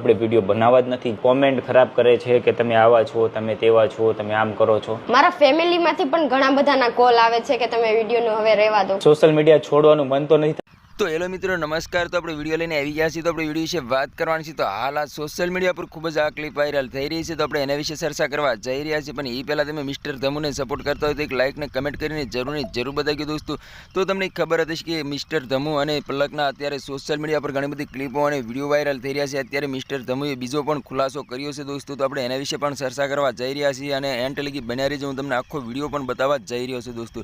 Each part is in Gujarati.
આપણે વીડિયો બનાવવા જ નથી. કોમેન્ટ ખરાબ કરે છે કે તમે આવા છો તમે તેવા છો તમે આમ કરો છો. મારા ફેમિલીમાંથી પણ ઘણા બધાના કોલ આવે છે કે તમે વિડીયોનું હવે રહેવા દો. સોશિયલ મીડિયા છોડવાનું મન તો નથી તો હેલો મિત્રો, નમસ્કાર. તો આપણે વીડિયો લઈને આવી ગયા છીએ. તો આપણે વીડિયો વિશે વાત કરવાની છે. તો હાલ આ સોશિયલ મીડિયા પર ખૂબ જ આ ક્લિપ વાયરલ થઈ રહી છે. તો આપણે એના વિશે ચર્ચા કરવા જઈ રહ્યા છીએ. પણ એ પહેલાં તમે મિસ્ટર ધમુને સપોર્ટ કરતા હોય તો એક લાઇક ને કમેન્ટ કરીને જરૂરની જરૂર બતાવી દોસ્તો. તો તમને ખબર હતી કે મિસ્ટર ધમુ અને પલકના અત્યારે સોશિયલ મીડિયા પર ઘણી બધી ક્લિપો અને વીડિયો વાયરલ થઈ રહ્યા છે. અત્યારે મિસ્ટર ધમુએ બીજો પણ ખુલાસો કર્યો છે દોસ્તો. તો આપણે એના વિશે પણ ચર્ચા કરવા જઈ રહ્યા છીએ. અને એન્ડ લગી બન્યા હું તમને આખો વીડિયો પણ બતાવવા જઈ રહ્યો છું દોસ્તો.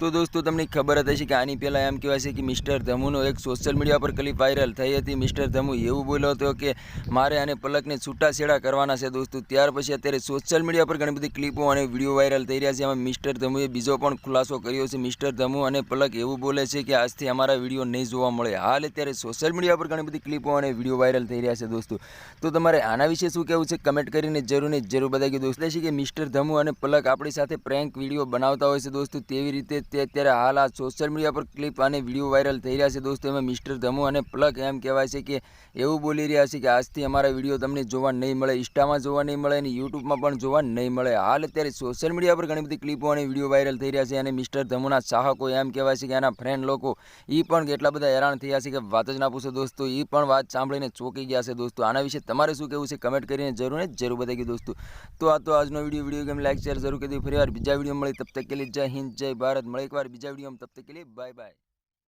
તો દોસ્તો, તમને ખબર હતી કે આની પહેલાં એમ કહેવાય છે કે મિસ્ટર ધમુનો એક સોશિયલ મીડિયા પર ક્લિપ વાયરલ થઈ હતી. મિસ્ટર ધમુ એવું બોલ્યો હતો કે, મારે આને પલકને છૂટાછેડા કરવાના છે દોસ્તો. ત્યાર પછી અત્યારે સોશિયલ મીડિયા પર ઘણી બધી ક્લિપો અને વીડિયો વાયરલ થઈ રહ્યા છે. એમાં મિસ્ટર ધમુએ બીજો પણ ખુલાસો કર્યો છે. મિસ્ટર ધમુ અને પલક એવું બોલે છે કે, આજથી અમારા વીડિયો નહીં જોવા મળે. હાલ અત્યારે સોશિયલ મીડિયા પર ઘણી બધી ક્લિપો અને વીડિયો વાયરલ થઈ રહ્યા છે દોસ્તો. તો તમારે આના વિશે શું કહેવું છે? કમેન્ટ કરીને જરૂર ને જરૂર બતાવી દોસ્તો છે કે મિસ્ટર ધમુ અને પલક આપણી સાથે પ્રેન્ક વીડિયો બનાવતા હોય છે દોસ્તો. તેવી રીતે તે અત્યારે હાલ આ સોશિયલ મીડિયા પર ક્લિપ અને વીડિયો વાયરલ થઈ રહ્યા છે. દોસ્તો, એમાં મિસ્ટર ધમુ અને પ્લક એમ કહેવાય છે કે એવું બોલી રહ્યા છે કે આજથી અમારા વીડિયો તમને જોવા નહીં મળે, ઇન્સ્ટામાં જોવા નહીં મળે અને યુટ્યુબમાં પણ જોવા નહીં મળે. હાલ અત્યારે સોશિયલ મીડિયા પર ઘણી બધી ક્લિપો અને વીડિયો વાયરલ થઈ રહ્યા છે અને મિસ્ટર ધમુના ચાહકો એમ કહેવાય છે કે એના ફ્રેન્ડ લોકો એ પણ કેટલા બધા હેરાન થયા છે કે વાત જ ના પૂછો. દોસ્તો એ પણ વાત સાંભળીને ચોંકી ગયા છે. દોસ્તો, આના વિશે તમારે શું કહેવું છે કમેન્ટ કરીને જરૂર જરૂર બતાવી દોસ્તો. તો આ તો આજનો video video game like share જરૂર કરી દીધું ફરી વાર બીજા વીડિયો મળે. તબ તક કે લીએ જય હિન્દ, જય ભારત. મળે એકવાર બીજા વિડીયોમાં. તબ તક કે લીએ બાય બાય.